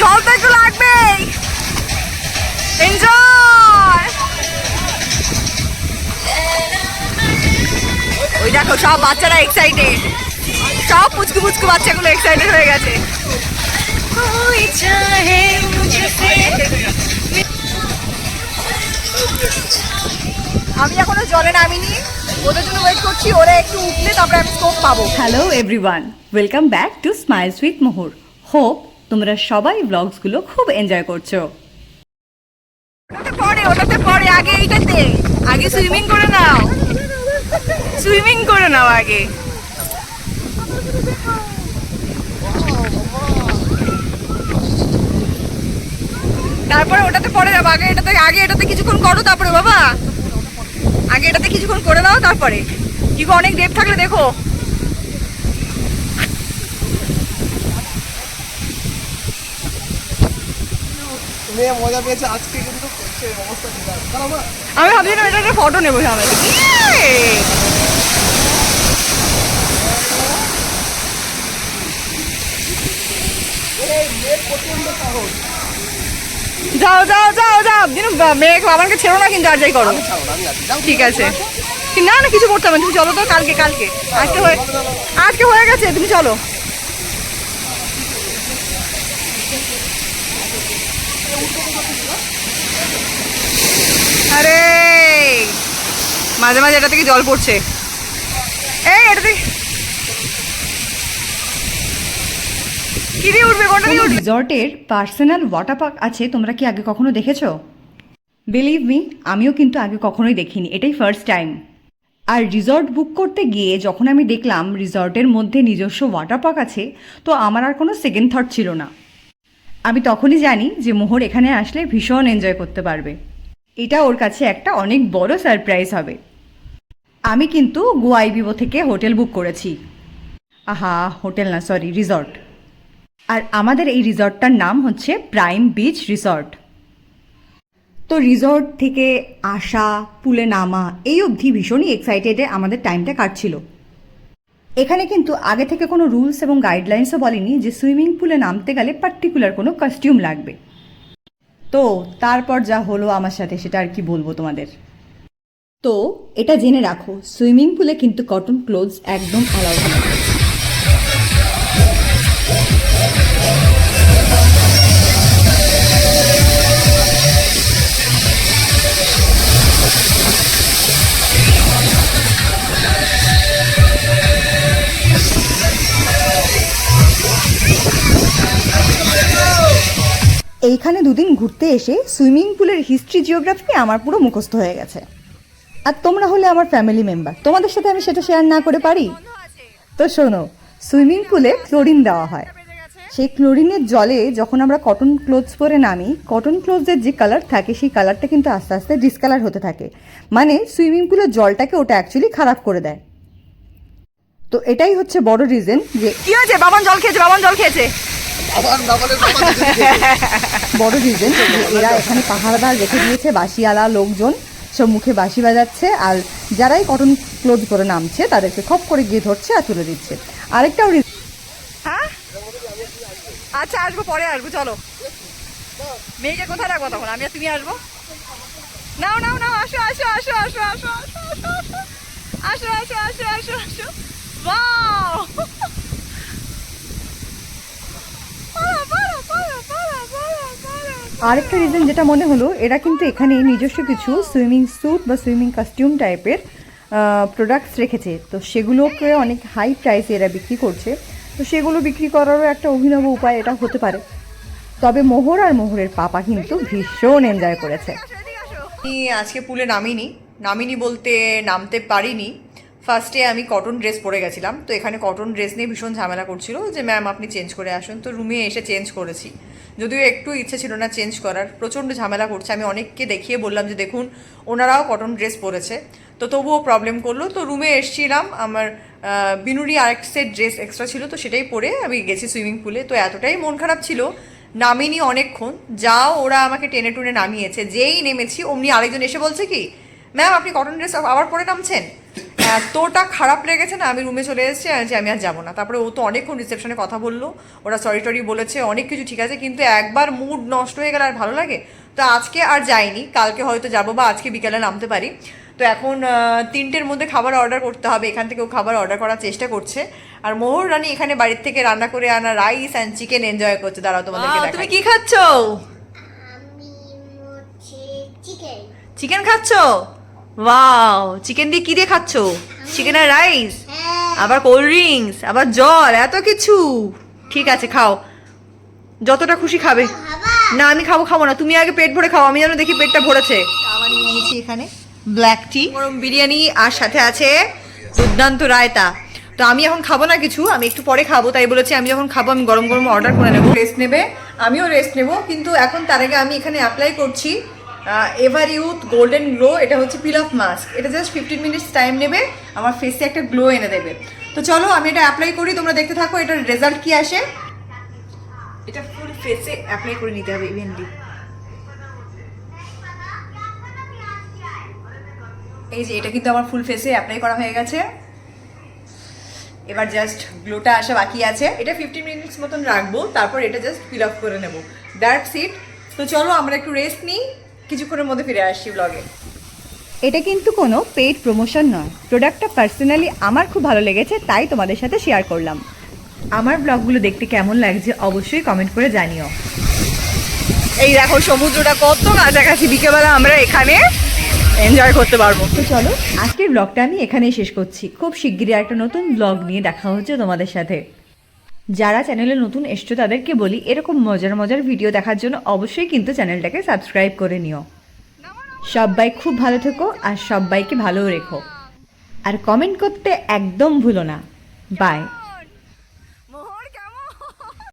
জল তো একটু লাগবেই এনজয় ওই দেখো, সব বাচ্চারা এক্সাইটেড সব পুচকু পুচকু বাচ্চাগুলো এক্সাইটেড হয়ে গেছে। कोई चाहे मुझसे আমি এখনো জলে নামিনি ওদের জন্য ওয়েট করছি ওরা একটু উঠলে তারপরে আমি স্কোপ পাবো hello everyone welcome back to smiles with Mohor hope তোমরা সবাই ব্লগসগুলো খুব এনজয় করছো ওটাতে পরে ওটাতে পরে আগে এইটাতে আগে সুইমিং করে নাও সুইমিং করে নাও আগে তারপরে ওটাতে পরে যাব। আগে এটাতে আগে এটাতে কিছুক্ষণ করো তারপরে বাবা। আগে এটাতে কিছুক্ষণ করে দাও তারপরে। কি গো, অনেক ডেপ থাকলে দেখো। মজা পেয়েছে আজকে কিন্তু অবস্থা আমি ভাবছিলাম এটা একটা ফটো নেব সামনে। ইয়ে! যাও যাও যাও যাও। দিনু মেয়ে বাবাকে ছেড়ো না কিন্তু আর যাই করো। ঠিক আছে। না না কিছু করতে হবে তুমি চলো তো কালকে কালকে। আজকে হয়ে আজকে হয়ে গেছে তুমি চলো। আরে! মাঝে মাঝে এটা থেকে জল পড়ছে? এই এটা থেকে দিয়ে উঠবে কোনটা দিয়ে উঠবে রিসর্টের পার্সোনাল ওয়াটার পার্ক আছে তোমরা কি আগে কখনো দেখেছ? বিলিভ মি আমিও কিন্তু আগে কখনোই দেখিনি এটাই ফার্স্ট টাইম আর রিসর্ট বুক করতে গিয়ে যখন আমি দেখলাম রিসর্টের মধ্যে নিজস্ব ওয়াটার পার্ক আছে তো আমার আর কোনো সেকেন্ড থট ছিল না। আমি তখনই জানি যে মোহর এখানে আসলে ভীষণ এনজয় করতে পারবে। এটা ওর কাছে একটা অনেক বড় সারপ্রাইজ হবে। আমি কিন্তু গোয়াই বিভো থেকে হোটেল বুক করেছি। আহা হোটেল না সরি রিসর্ট। আর আমাদের এই রিসর্টটার নাম হচ্ছে প্রাইম বিচ রিসর্ট। তো রিসর্ট থেকে আসা, পুলে নামা, এই অবধি ভীষণই এক্সাইটেডে আমাদের টাইমটা কাটছিল। এখানে কিন্তু আগে থেকে কোনো রুলস এবং গাইডলাইন্সও বলেনি যে সুইমিং পুলে নামতে গেলে পার্টিকুলার কোনো কস্টিউম লাগবে। তো তারপর যা হলো আমার সাথে সেটা আর কি বলব তোমাদের। তো এটা জেনে রাখো সুইমিং পুলে কিন্তু কটন ক্লোথস একদম অ্যালাউড এইখানে দুদিন ঘুরতে এসে সুইমিং পুলের হিস্ট্রি জিওগ্রাফি আমার পুরো মুখস্থ হয়ে গেছে। আর তোমরা হলে আমার ফ্যামিলি মেম্বার। তোমাদের সাথে আমি সেটা শেয়ার না করে পারি? তো শোনো, সুইমিং পুলে ক্লোরিন দেওয়া হয়। সেই ক্লোরিনের জলে যখন আমরা কটন ক্লোথস পরে নামি, কটন ক্লোথসের যে কালার থাকে, সেই কালারটা কিন্তু আস্তে আস্তে ডিসকালার হতে থাকে। মানে সুইমিং পুলের জলটাকে ওটা অ্যাকচুয়ালি খারাপ করে দেয়। তো এটাই হচ্ছে বড় রিজন যে কি হয়েছে? বাবান জল খেয়েছে, বাবান জল খেয়েছে। বড় রিজন এরা এখানে পাহাড়দার রেখে দিয়েছে বাসিওয়ালা লোকজন সব মুখে বাঁশি বাজাচ্ছে আর যারাই কটন ক্লোজ করে নামছে তাদেরকে খপ করে গিয়ে ধরছে আর তুলে দিচ্ছে আরেকটাও হ্যাঁ আচ্ছা আসব পরে আসব চলো মেয়েকে কোথায় রাখব তখন আমি আর তুমি আসব নাও নাও নাও আসো আসো আসো আসো আসো আসো আসো আসো আসো আসো আসো আসো বাও পালা, পালা, পালা, পালা, পালা, পালা। আরেকটা রিজন যেটা মনে হলো, এরা কিন্তু এখানে নিজস্ব কিছু সুইমিং স্যুট বা সুইমিং কস্টিউম টাইপের প্রোডাক্টস রেখেছে। তো সেগুলোকে অনেক হাই প্রাইসে এরা বিক্রি করছে। তো সেগুলো বিক্রি করারও একটা অভিনব উপায় এটা হতে পারে। তবে মোহর আর মোহরের পাপা কিন্তু ভীষণ এনজয় করেছে। আজকে পুলে নামিনি। নামিনি বলতে নামতে পারিনি। ফার্স্টে আমি কটন ড্রেস পরে গেছিলাম, তো এখানে কটন ড্রেস নিয়ে ভীষণ ঝামেলা করছিল যে ম্যাম আপনি চেঞ্জ করে আসুন। তো রুমে এসে চেঞ্জ করেছি। যদিও একটু ইচ্ছে ছিল না চেঞ্জ করার, প্রচণ্ড ঝামেলা করছে। আমি অনেককে দেখিয়ে বললাম যে, দেখুন, ওনারাও কটন ড্রেস পরেছে। তো তবুও প্রবলেম করল। তো রুমে এসছিলাম, আমার বিনুরি আরেক সেট ড্রেস এক্সট্রা ছিল, তো সেটাই পরে আমি গেছি সুইমিং পুলে তো এতটাই মন খারাপ ছিল, নামিনি অনেকক্ষণ। যাও ওরা আমাকে টেনে টুনে নামিয়েছে, যেই নেমেছি, অমনি আরেকজন এসে বলছে কি ম্যাম আপনি কটন ড্রেস আবার পরে নামছেন? এতটা খারাপ লেগেছে না আমি রুমে চলে এসেছি যে আমি আর যাব না। তারপরে ও তো অনেকক্ষণ রিসেপশনে কথা বলল ওরা সরি টরি বলেছে অনেক কিছু ঠিক আছে কিন্তু একবার মুড নষ্ট হয়ে গেলে আর ভালো লাগে? তো আজকে আর যাইনি কালকে হয়তো যাব বা আজকে বিকেলে নামতে পারি। তো এখন তিনটের মধ্যে খাবার অর্ডার করতে হবে এখান থেকে ও খাবার অর্ডার করার চেষ্টা করছে। আর মোহর রানী এখানে বাড়ির থেকে রান্না করে আনা রাইস অ্যান্ড চিকেন এনজয় করছে। দাঁড়াও তোমাদেরকে তুমি কি খাচ্ছ? আমি হচ্ছে চিকেন চিকেন খাচ্ছো? ওয়াও চিকেন দিয়ে কি দিয়ে খাচ্ছো? চিকেন আর রাইস আবার কোল্ড ড্রিঙ্কস আবার জল এত কিছু। ঠিক আছে খাও। যতটা খুশি খাবে। না আমি খাব খাব না। তুমি আগে পেট ভরে খাও আমি যেন দেখি পেটটা ভরেছে। নিয়েছি এখানে ব্ল্যাক টি গরম বিরিয়ানি আর সাথে আছে দুর্দান্ত রায়তা। তো আমি এখন খাব না কিছু আমি একটু পরে খাব তাই বলেছি আমি যখন খাব আমি গরম গরম অর্ডার করে নেব। রেস্ট নেবে আমিও রেস্ট নেব কিন্তু এখন তার আগে আমি এখানে অ্যাপ্লাই করছি। এভার ইউথ গোল্ডেন গ্লো এটা হচ্ছে পিল অফ মাস্ক এটা জাস্ট ফিফটিন মিনিটস টাইম নেবে, আমার ফেসে একটা গ্লো এনে দেবে। তো চলো, আমি এটা অ্যাপ্লাই করি, তোমরা দেখতে থাকো, এটার রেজাল্ট কি আসে। এটা ফুল ফেসে অ্যাপ্লাই করে নিতে হবে ইভেনলি এই যে, এটা কিন্তু আমার ফুল ফেসে অ্যাপ্লাই করা হয়ে গেছে। এবার জাস্ট গ্লোটা আসা বাকি আছে। এটা ফিফটিন মিনিটস মতন রাখব, তারপর এটা জাস্ট ফিল আপ করে নেব। দ্যাটস ইট তো চলো, আমরা একটু রেস্ট নিই। কিছুক্ষণের মধ্যে ফিরে আসছি ব্লগে এটা কিন্তু কোনো পেইড প্রমোশন নয়। প্রোডাক্টটা পার্সোনালি আমার খুব ভালো লেগেছে তাই তোমাদের সাথে শেয়ার করলাম। আমার ব্লগগুলো দেখতে কেমন লাগছে অবশ্যই কমেন্ট করে জানিও। এই দেখো সমুদ্রটা কত কাছাকাছি বিকেলবেলা আমরা এখানে এনজয় করতে পারব। তো চলো আজকের ব্লগটা আমি এখানেই শেষ করছি। খুব শিগগিরই একটা নতুন ব্লগ নিয়ে দেখা হচ্ছে তোমাদের সাথে। যারা চ্যানেলে নতুন এসছো, তাদেরকে বলি, এরকম মজার মজার ভিডিও দেখার জন্য অবশ্যই কিন্তু চ্যানেলটাকে সাবস্ক্রাইব করে নিও। সবাই খুব ভালো থেকো আর সবাইকে ভালো রেখো। আর কমেন্ট করতে একদম ভুলো না। বাই